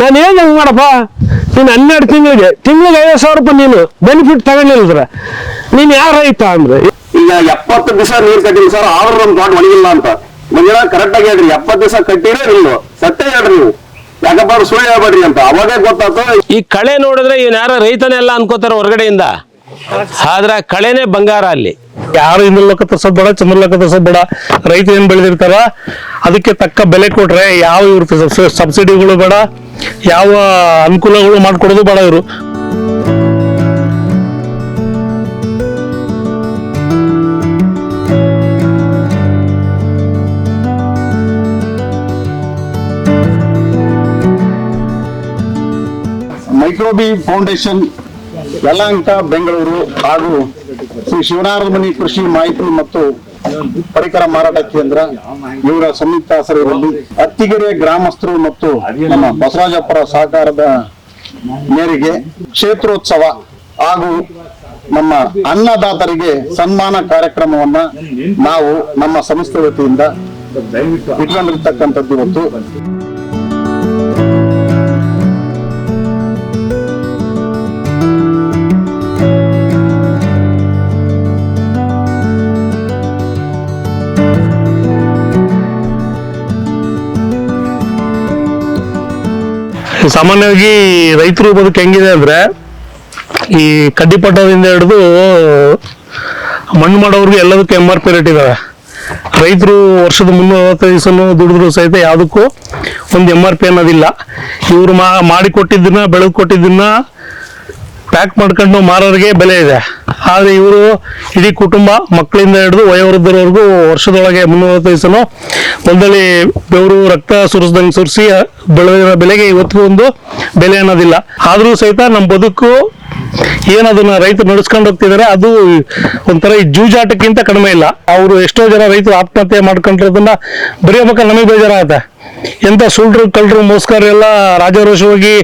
ನಾನು ಏನು ಹಂಗ್ ಮಾಡಪ್ಪ? ನೀನು ಹನ್ನೆರಡು ತಿಂಗಳಿಗೆ ತಿಂಗಳಿಗೆ ಐವತ್ತು ಸಾವಿರ ರೂಪಾಯಿ ನೀನು ಬೆನಿಫಿಟ್ ತಗೊಂಡಿಲ್ದ್ರ ನೀನು ಯಾರು ರೈತ ಅಂದ್ರೆ? ಈಗ ಎಪ್ಪತ್ತು ದಿವಸ ನೀರು ಕಟ್ಟಿಲ್ಲ ಸರ್ ಆದ್ರೂ ನಮ್ ತೋಟ ಒಣಗಿಲ್ಲ ಅಂತ. ಮುಂದಿನ ಕರೆಕ್ಟ್ ಆಗಿ ಹೇಳ್ರಿ ಎಪ್ಪತ್ತು ದಿವಸ ಕಟ್ಟಿರೋ ಇಲ್ವೋ ಸತ್ಯ ಹೇಳ್ರಿ ನೀವು. ಯಾಕಪ್ಪ ಅವ್ರು ಸುಳ್ಳು ಹೇಳ್ಬೇಡ್ರಿ ಅಂತ. ಅವಾಗೇ ಗೊತ್ತಾಯ್ತು. ಈ ಕಳೆ ನೋಡಿದ್ರೆ ಇವನ್ ಯಾರ ರೈತನೆಲ್ಲ ಅನ್ಕೋತಾರ ಹೊರಗಡೆಯಿಂದ. ಆದ್ರೆ ಕಳೆನೇ ಬಂಗಾರ ಅಲ್ಲಿ. ಯಾರು ಇಂದ್ರಲೋಕ ತರ್ಸೋದ್ ಬೇಡ ಚಂದ್ರಲೋಕ ತರ್ಸೋದ್ ಬೇಡ. ರೈತ ಏನ್ ಬೆಳೆದಿರ್ತಾರ? ಅದಕ್ಕೆ ತಕ್ಕ ಬೆಲೆ ಕೊಟ್ರೆ ಯಾವ ಇವ್ರ ಸಬ್ಸಿಡಿಗಳು ಬೇಡ. ಯಾವ ಅನುಕೂಲಗಳು ಮಾಡ್ಕೊಡೋದು ಬೇಡ ಇವರು. ಮೈಕ್ರೋಬಿ ಫೌಂಡೇಶನ್, ಯಲಹಂಕ, ಬೆಂಗಳೂರು ಹಾಗೂ ಶ್ರೀ ಶಿವನಾರಮಣಿ ಕೃಷಿ ಮಾಹಿತಿ ಮತ್ತು ಪರಿಕರ ಮಾರಾಟ ಕೇಂದ್ರ, ಇವರ ಸಂಯುಕ್ತ ಆಶ್ರಯದಲ್ಲಿ ಅತ್ತಿಗೆರೆ ಗ್ರಾಮಸ್ಥರು ಮತ್ತು ನಮ್ಮ ಬಸವರಾಜಪ್ಪರ ಸಹಕಾರದ ಮೇರೆಗೆ ಕ್ಷೇತ್ರೋತ್ಸವ ಹಾಗೂ ನಮ್ಮ ಅನ್ನದಾತರಿಗೆ ಸನ್ಮಾನ ಕಾರ್ಯಕ್ರಮವನ್ನ ನಾವು ನಮ್ಮ ಸಂಸ್ಥೆ ವತಿಯಿಂದ ಇಟ್ಕೊಂಡಿರ್ತಕ್ಕಂಥದ್ದು ಇವತ್ತು. ಸಾಮಾನ್ಯವಾಗಿ ರೈತರು ಬದುಕು ಹೆಂಗಿದೆ ಅಂದ್ರೆ ಈ ಕಡ್ಡಿಪಟ್ಟದಿಂದ ಹಿಡಿದು ಮಣ್ಣು ಮಾಡೋರ್ಗೆ ಎಲ್ಲದಕ್ಕೂ ಎಂ ಆರ್ ಪಿ ರೇಟ್ ಇದಾವೆ. ರೈತರು ವರ್ಷದ ಮುನ್ನೂರವತ್ತೈದು ದಿವಸನೂ ದುಡಿದ್ರು ಸಹಿತ ಯಾವುದಕ್ಕೂ ಒಂದು ಎಂ ಆರ್ ಪಿ ಅನ್ನೋದಿಲ್ಲ. ಇವರು ಮಾ ಮಾಡಿ ಕೊಟ್ಟಿದ್ದನ್ನ ಬೆಳೆದು ಕೊಟ್ಟಿದ್ದನ್ನ ಪ್ಯಾಕ್ ಮಾಡ್ಕೊಂಡು ಮಾರೋರಿಗೆ ಬೆಲೆ ಇದೆ. ಆದರೆ ಇವರು ಇಡೀ ಕುಟುಂಬ ಮಕ್ಕಳಿಂದ ಹಿಡಿದು ವಯೋವೃದ್ಧರವರೆಗೂ ವರ್ಷದೊಳಗೆ ಮುನ್ನೂರ ದಿವಸನು ಒಂದಲ್ಲಿ ಬೆವರು ರಕ್ತ ಸುರಿಸ್ದಂಗೆ ಸುರಿಸಿ ಬೆಳೆದಿರೋ ಬೆಲೆಗೆ ಇವತ್ತಿಗೂ ಒಂದು ಬೆಲೆ ಅನ್ನೋದಿಲ್ಲ. ಆದರೂ ಸಹಿತ ನಮ್ಮ ಬದುಕು ಏನದನ್ನ ರೈತರು ನಡೆಸ್ಕೊಂಡು ಹೋಗ್ತಿದ್ದಾರೆ ಅದು ಒಂಥರ ಈ ಜೂಜಾಟಕ್ಕಿಂತ ಕಡಿಮೆ ಇಲ್ಲ. ಅವರು ಎಷ್ಟೋ ಜನ ರೈತರು ಆತ್ಮಹತ್ಯೆ ಮಾಡ್ಕೊಂಡಿರೋದನ್ನ ಬರೆಯಬೇಕಾದ್ರೆ ನಮಗೆ ಬೇಜಾರಾಗುತ್ತೆ. ಎಂತ ಸುಳ್ರು, ಕಳ್ಳರು, ಮೋಸ್ಕರ್ ಎಲ್ಲ ರಾಜಾರೋಷವಾಗಿ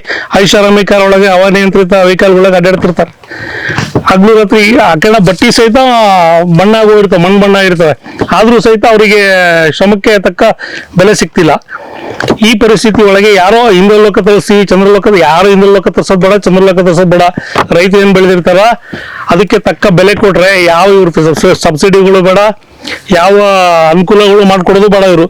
ಐಷಾರಾಮಿ ಕಾರ್ ಒಳಗೆ ಅವನಿಯಂತ್ರಿತ ವೆಹಿಕಲ್ ಒಳಗೆ ಅಡ್ಡಾಡ್ತಿರ್ತಾರೆ. ಹಗ್ಲು ರಾತ್ರಿ ಆ ಕಡೆ ಬಟ್ಟಿ ಸಹಿತ ಬಣ್ಣ ಹೋಗಿರ್ತವೆ ಮಣ್ಣು ಬಣ್ಣ ಇರ್ತವೆ. ಆದರೂ ಸಹಿತ ಅವರಿಗೆ ಶ್ರಮಕ್ಕೆ ತಕ್ಕ ಬೆಲೆ ಸಿಗ್ತಿಲ್ಲ. ಈ ಪರಿಸ್ಥಿತಿ ಒಳಗೆ ಯಾರೋ ಇಂದ್ರಲೋಕ ತರಿಸಿ, ಚಂದ್ರಲೋಕದ ಯಾರು ಇಂದ್ರಲೋಕ ತರಿಸೋದು ಬೇಡ, ಚಂದ್ರಲೋಕ ತರಿಸೋದು ಬೇಡ ರೈತ ಏನು ಬೆಳೆದಿರ್ತಾರ, ಅದಕ್ಕೆ ತಕ್ಕ ಬೆಲೆ ಕೊಟ್ರೆ ಯಾವ ಇವ್ರ ಸಬ್ಸಿಡಿಗಳು ಬೇಡ, ಯಾವ ಅನುಕೂಲಗಳು ಮಾಡ್ಕೊಡೋದು ಬೇಡ ಇವರು.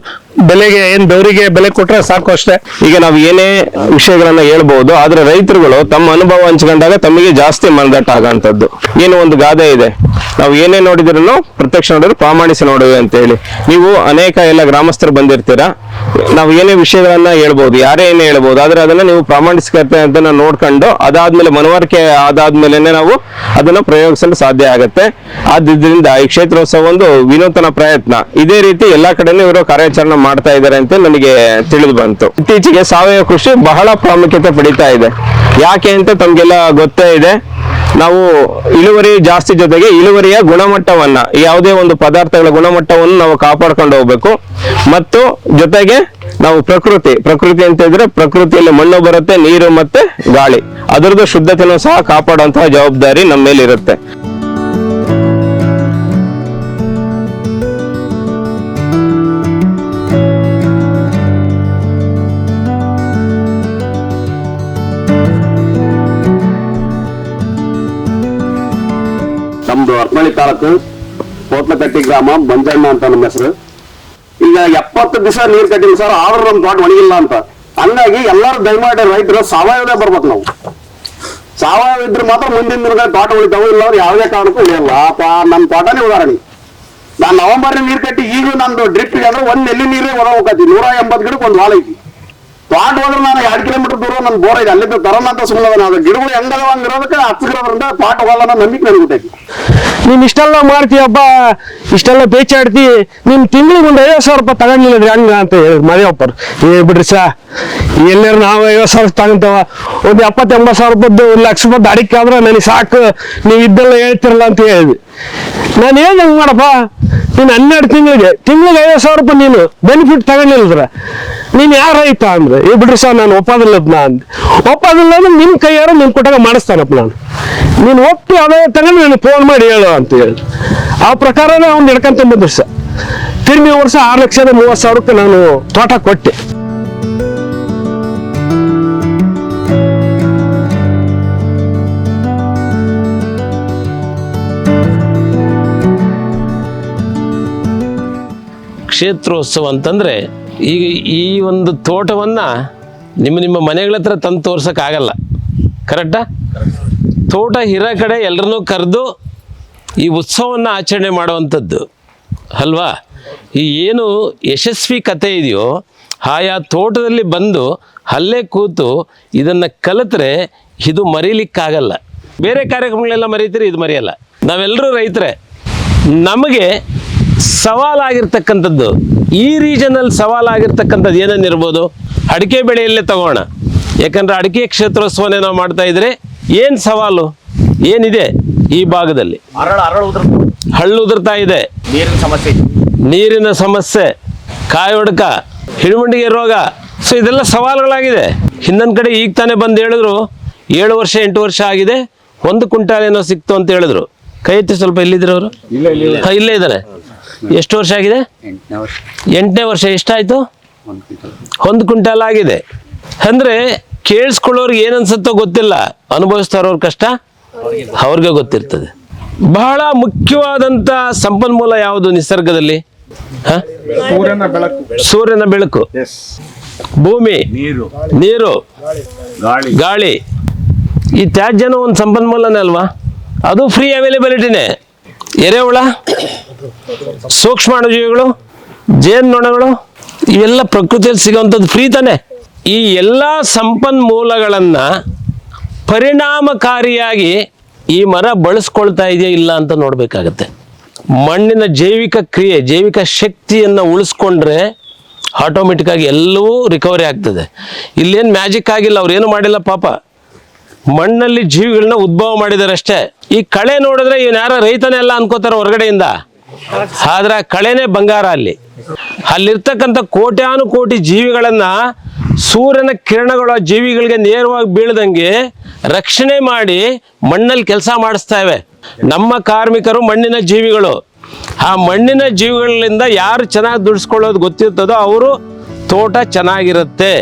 ಬೆಲೆಗೆ ಏನ್ ಬೆವರಿಗೆ ಬೆಲೆ ಕೊಟ್ರೆ ಸಾಕು ಅಷ್ಟೇ. ಈಗ ನಾವು ಏನೇ ವಿಷಯಗಳನ್ನ ಹೇಳ್ಬಹುದು ಆದ್ರೆ ರೈತರುಗಳು ತಮ್ಮ ಅನುಭವ ಹಂಚ್ಕೊಂಡಾಗ ತಮಗೆ ಜಾಸ್ತಿ ಮನದಟ್ಟ ಆಗಂತದ್ದು ಏನು ಒಂದು ಗಾದೆ ಇದೆ. ನಾವು ಏನೇ ನೋಡಿದ್ರು ಪ್ರತ್ಯಕ್ಷ ನೋಡಿದ್ರು ಪ್ರಾಮಾಣಿಸಿ ನೋಡುವೆ ಅಂತ ಹೇಳಿ ನೀವು ಅನೇಕ ಎಲ್ಲ ಗ್ರಾಮಸ್ಥರು ಬಂದಿರ್ತೀರಾ? ನಾವು ಏನೇ ವಿಷಯಗಳನ್ನ ಹೇಳ್ಬೋದು, ಯಾರೇ ಏನೇ ಹೇಳ್ಬೋದು, ಆದ್ರೆ ಅದನ್ನ ನೀವು ಪ್ರಾಮಾಣಿಕತೆ ಅಂತ ನೋಡ್ಕೊಂಡು ಅದಾದ್ಮೇಲೆ ಮನವರಿಕೆ ಆದಾದ್ಮೇಲೆನೆ ನಾವು ಅದನ್ನ ಪ್ರಯೋಗಿಸಲು ಸಾಧ್ಯ ಆಗುತ್ತೆ. ಆದ್ರಿಂದ ಈ ಕ್ಷೇತ್ರೋತ್ಸವ ಒಂದು ವಿನೂತನ ಪ್ರಯತ್ನ. ಇದೇ ರೀತಿ ಎಲ್ಲಾ ಕಡೆನೂ ಇವರು ಕಾರ್ಯಾಚರಣೆ ಮಾಡ್ತಾ ಇದ್ದಾರೆ ಅಂತ ನನಗೆ ತಿಳಿದು ಬಂತು. ಇತ್ತೀಚೆಗೆ ಸಾವಯವ ಕೃಷಿ ಬಹಳ ಪ್ರಾಮುಖ್ಯತೆ ಪಡಿತಾ ಇದೆ. ಯಾಕೆ ಅಂತ ತಮ್ಗೆಲ್ಲ ಗೊತ್ತೇ ಇದೆ. ನಾವು ಇಳುವರಿ ಜಾಸ್ತಿ ಜೊತೆಗೆ ಇಳುವರಿಯ ಗುಣಮಟ್ಟವನ್ನ ಯಾವುದೇ ಒಂದು ಪದಾರ್ಥಗಳ ಗುಣಮಟ್ಟವನ್ನು ನಾವು ಕಾಪಾಡ್ಕೊಂಡು ಹೋಗ್ಬೇಕು. ಮತ್ತು ಜೊತೆಗೆ ನಾವು ಪ್ರಕೃತಿ ಪ್ರಕೃತಿ ಅಂತ ಹೇಳಿದ್ರೆ ಪ್ರಕೃತಿಯಲ್ಲಿ ಮಣ್ಣು ಬರುತ್ತೆ, ನೀರು ಮತ್ತೆ ಗಾಳಿ. ಅದರದ್ದು ಶುದ್ಧತೆಯನ್ನು ಸಹ ಕಾಪಾಡುವಂತಹ ಜವಾಬ್ದಾರಿ ನಮ್ಮ ಮೇಲೆ ತಾಲೂಕು ಕೋಟ್ಲಕಟ್ಟಿ ಗ್ರಾಮ ಮಂಜಣ್ಣ ಅಂತ ನಮ್ಮ ಹೆಸರು. ಈಗ ಎಪ್ಪತ್ತು ದಿವಸ ನೀರು ಕಟ್ಟಿಲ್ಲ ಸರ್, ಆದ್ರೂ ನಮ್ಮ ತೋಟ ಒಣಗಿಲ್ಲ ಅಂತ. ಹಂಗಾಗಿ ಎಲ್ಲರೂ ದಯಮಾಡಿ ರೈತರು ಸಾವಯವದೇ ಬರ್ಬೇಕು ನಾವು. ಸಾವಯವ ಇದ್ರೆ ಮಾತ್ರ ಮುಂದಿನ ದಿನಗಳ ತೋಟ ಉಳಿತಾವ ಇಲ್ಲ ಅವ್ರು ಯಾವುದೇ ಕಾರಣಕ್ಕೂ ಉಳಿಯಲ್ಲ. ನಮ್ಮ ತೋಟನೇ ಉದಾಹರಣೆ. ನಾನು ನವೆಂಬರ್ ನೀರು ಕಟ್ಟಿ ಈಗ ನಂದು ಡ್ರಿಪ್ ಅಂದ್ರೆ ಒಂದ್ ನೆಲ್ಲಿ ನೀರೇ ಹೊರ ಹೋಗತಿ ನೂರ ಎಂಬತ್ತು ಗಿಡಕ್ಕೆ ಒಂದು ವಾಲ್ ಐತಿ. ತೋಟ ಹೋದ್ರೆ ನಾನು ಎರಡು ಕಿಲೋಮೀಟರ್ ದೂರ ನನ್ನ ಬೋರ್ ಇದೆ, ಅಲ್ಲಿಂದ ತರೋಣ ಅಂತ ಸುಮ್ಮನೆ ಅದು ಗಿಡಗಳು ಹೆಂಗದ ಹಂಗಿರೋದಕ್ಕೆ ಹಚ್ಚಿರೋದ್ರಿಂದ ಪಾಟ್ ಹೋಗಲ್ಲ ಅನ್ನೋ ನಂಬಿಕೆ ನನಗೆ ನೀನು ಇಷ್ಟೆಲ್ಲ ಮಾಡ್ತೀಯಪ್ಪ ಇಷ್ಟೆಲ್ಲ ಬೇಚಾಡ್ತಿ? ನಿಮ್ಮ ತಿಂಗಳಿಗೆ ಒಂದು ಐವತ್ತು ಸಾವಿರ ರೂಪಾಯಿ ತಗೊಂಡಿಲ್ಲದ್ರಿ ಹಂಗ ಅಂತ ಹೇಳಿ ಮನೆಯಪ್ಪರು ಏ, ಬಿಡ್ರಿ ಸಾ, ಎಲ್ಲಾರು ನಾವು ಐವತ್ತು ಸಾವಿರ ತಗೊಂತವ. ಒಂದು ಎಪ್ಪತ್ತು ಎಂಬತ್ತು ಸಾವಿರ ರೂಪಾಯ್ದು ಒಂದು ಲಕ್ಷ ರೂಪಾಯಿ ಅಡಿಕೆ ಆದ್ರೆ ನನಗೆ ಸಾಕು. ನೀವು ಇದ್ದೆಲ್ಲ ಹೇಳ್ತಿರಲ್ಲ ಅಂತ ಹೇಳಿದ್ವಿ. ನಾನು ಏನು ಹಂಗೆ ಮಾಡಪ್ಪ. ನೀನು ಹನ್ನೆರಡು ತಿಂಗಳಿಗೆ ತಿಂಗಳಿಗೆ ಐವತ್ತು ಸಾವಿರ ರೂಪಾಯಿ ನೀನು ಬೆನಿಫಿಟ್ ತಗೊಂಡಿಲ್ಲದ್ರ ನೀನು ಯಾರು ಐತ ಅಂದ್ರೆ? ಈ ಬಿಡ್ರಿ ಸರ್, ನಾನು ಒಪ್ಪೋದಿಲ್ಲದ್ ನಾ ನಿಮ್ಮ ಅಂದ್ರೆ ನಿಮ್ಮ ಕೈಯಾರ ನಿಮ್ ಕೊಟ್ಟಾಗ ಮಾಡಿಸ್ತಾನಪ್ಪ ನಾನು. ನೀನು ಒಪ್ಪಿ ಅದೇ ತಗೊಂಡು ನನಗೆ ಫೋನ್ ಮಾಡಿ ಹೇಳು ಅಂತ ಹೇಳಿ. ಆ ಪ್ರಕಾರನೇ ಅವ್ನು ನಡ್ಕೊಂತ ಬಂದ್ರು ಸರ್. ತಿರ್ಮಿ ವರ್ಷ ಆರು ಲಕ್ಷದ ಮೂವತ್ತು ಸಾವಿರಕ್ಕೆ ನಾನು ತೋಟ ಕೊಟ್ಟೆ. ಕ್ಷೇತ್ರೋತ್ಸವ ಅಂತಂದರೆ ಈಗ ಈ ಒಂದು ತೋಟವನ್ನು ನಿಮ್ಮ ನಿಮ್ಮ ಮನೆಗಳ ಹತ್ರ ತಂದು ತೋರ್ಸೋಕ್ಕಾಗಲ್ಲ ಕರೆಕ್ಟಾ ತೋಟ ಇರೋ ಕಡೆ ಎಲ್ಲರನ್ನೂ ಕರೆದು ಈ ಉತ್ಸವವನ್ನು ಆಚರಣೆ ಮಾಡುವಂಥದ್ದು. ಅಲ್ವಾ? ಈ ಏನು ಯಶಸ್ವಿ ಕತೆ ಇದೆಯೋ, ಆಯಾ ತೋಟದಲ್ಲಿ ಬಂದು ಅಲ್ಲೇ ಕೂತು ಇದನ್ನು ಕಲಿತ್ರೆ ಇದು ಮರೀಲಿಕ್ಕಾಗಲ್ಲ. ಬೇರೆ ಕಾರ್ಯಕ್ರಮಗಳೆಲ್ಲ ಮರೀತೀರಿ, ಇದು ಮರೆಯಲ್ಲ. ನಾವೆಲ್ಲರೂ ರೈತರೇ, ನಮಗೆ ಸವಾಲಾಗಿರ್ತಕ್ಕಂಥದ್ದು ಈ ರೀಜನಲ್ಲಿ ಸವಾಲಾಗಿರ್ತಕ್ಕಂಥದ್ದು ಏನನ್ನಿರ್ಬೋದು ಅಡಿಕೆ ಬೆಳೆಯಲ್ಲೇ ತಗೋಣ. ಯಾಕಂದ್ರೆ ಅಡಿಕೆ ಕ್ಷೇತ್ರೋತ್ಸವನೇ ನಾವು ಮಾಡ್ತಾ ಇದ್ರೆ ಏನು ಸವಾಲು? ಏನಿದೆ ಈ ಭಾಗದಲ್ಲಿ? ಹಳ್ಳು ಉದುರ್ತಾ ಇದೆ. ನೀರಿನ ಸಮಸ್ಯೆ ನೀರಿನ ಸಮಸ್ಯೆ ಕಾಯಿ ಹಿಡುಮಂಡಿಗೆ ರೋಗ. ಸೊ ಇದೆಲ್ಲ ಸವಾಲುಗಳಾಗಿದೆ. ಹಿಂದೊಂದು ಕಡೆ ಈಗ ತಾನೇ ಬಂದು ಹೇಳಿದ್ರು ಏಳು ವರ್ಷ ಎಂಟು ವರ್ಷ ಆಗಿದೆ ಒಂದು ಕ್ವಿಂಟಾಲ್ ಏನೋ ಸಿಕ್ತು ಅಂತ ಹೇಳಿದ್ರು. ಕೈ ಎತ್ತಿ ಸ್ವಲ್ಪ ಇಲ್ಲಿದ್ರು ಅವರು? ಇಲ್ಲೇ ಇದ್ದಾರೆ. ಎಷ್ಟು ವರ್ಷ ಆಗಿದೆ? ಎಂಟನೇ ವರ್ಷ. ಎಷ್ಟಾಯ್ತು? ಒಂದು ಕ್ವಿಂಟಲ್. ಆಗಿದೆ. ಅಂದ್ರೆ ಕೇಳಿಸ್ಕೊಳ್ಳೋರ್ಗೆ ಏನನ್ಸುತ್ತೋ ಗೊತ್ತಿಲ್ಲ. ಅನುಭವಿಸ್ತಾ ಇರೋರ್ ಕಷ್ಟ? ಅವ್ರಿಗೆ ಗೊತ್ತಿರ್ತದೆ. ಬಹಳ ಮುಖ್ಯವಾದಂತ ಸಂಪನ್ಮೂಲ ಯಾವುದು ನಿಸರ್ಗದಲ್ಲಿ? ಹ? ಸೂರ್ಯನ ಬೆಳಕು. ಸೂರ್ಯನ ಬೆಳಕು. ಎಸ್ ಭೂಮಿ. ನೀರು. ನೀರು. ಗಾಳಿ. ಗಾಳಿ. ಈ ತ್ಯಾಜ್ಯನೂ ಒಂದು ಸಂಪನ್ಮೂಲನೇ ಅಲ್ವಾ? ಅದು ಫ್ರೀ ಅವೈಲೇಬಿಲಿಟಿನೇ ಎರೆಹುಳ? ಸೂಕ್ಷ್ಮಾಣುಜೀವಿಗಳು ಜೇನ್ನೊಣಗಳು ಇವೆಲ್ಲ ಪ್ರಕೃತಿಯಲ್ಲಿ ಸಿಗುವಂಥದ್ದು ಫ್ರೀ ತಾನೆ. ಈ ಎಲ್ಲ ಸಂಪನ್ಮೂಲಗಳನ್ನು ಪರಿಣಾಮಕಾರಿಯಾಗಿ ಈ ಮರ ಬಳಸ್ಕೊಳ್ತಾ ಇದೆಯಾ ಇಲ್ಲ ಅಂತ ನೋಡಬೇಕಾಗತ್ತೆ. ಮಣ್ಣಿನ ಜೈವಿಕ ಕ್ರಿಯೆ, ಜೈವಿಕ ಶಕ್ತಿಯನ್ನು ಉಳಿಸ್ಕೊಂಡ್ರೆ ಆಟೋಮೆಟಿಕ್ಕಾಗಿ ಎಲ್ಲವೂ ರಿಕವರಿ ಆಗ್ತದೆ. ಇಲ್ಲೇನು ಮ್ಯಾಜಿಕ್ ಆಗಿಲ್ಲ, ಅವ್ರು ಏನು ಮಾಡಿಲ್ಲ ಪಾಪ. ಮಣ್ಣಲ್ಲಿ ಜೀವಿಗಳನ್ನ ಉದ್ಭವ ಮಾಡಿದಾರೆ ಅಷ್ಟೇ ಈ ಕಳೆ ನೋಡಿದ್ರೆ ಇವನ್ ಯಾರ ರೈತನೇ ಅಲ್ಲ ಅನ್ಕೋತಾರೆ ಹೊರಗಡೆಯಿಂದ. ಆದ್ರೆ ಕಳೆನೇ ಬಂಗಾರ ಅಲ್ಲಿ. ಅಲ್ಲಿರ್ತಕ್ಕಂಥ ಕೋಟ್ಯಾನು ಕೋಟಿ ಜೀವಿಗಳನ್ನ ಸೂರ್ಯನ ಕಿರಣಗಳು ಜೀವಿಗಳಿಗೆ ನೇರವಾಗಿ ಬೀಳದಂಗೆ ರಕ್ಷಣೆ ಮಾಡಿ ಮಣ್ಣಲ್ಲಿ ಕೆಲಸ ಮಾಡಿಸ್ತಾವೆ ನಮ್ಮ ಕಾರ್ಮಿಕರು ಮಣ್ಣಿನ ಜೀವಿಗಳು. ಆ ಮಣ್ಣಿನ ಜೀವಿಗಳಿಂದ ಯಾರು ಚೆನ್ನಾಗಿ ದುಡಿಸ್ಕೊಳ್ಳೋದು ಗೊತ್ತಿರ್ತದೋ ಅವರು ತೋಟ ಚೆನ್ನಾಗಿರುತ್ತೆ.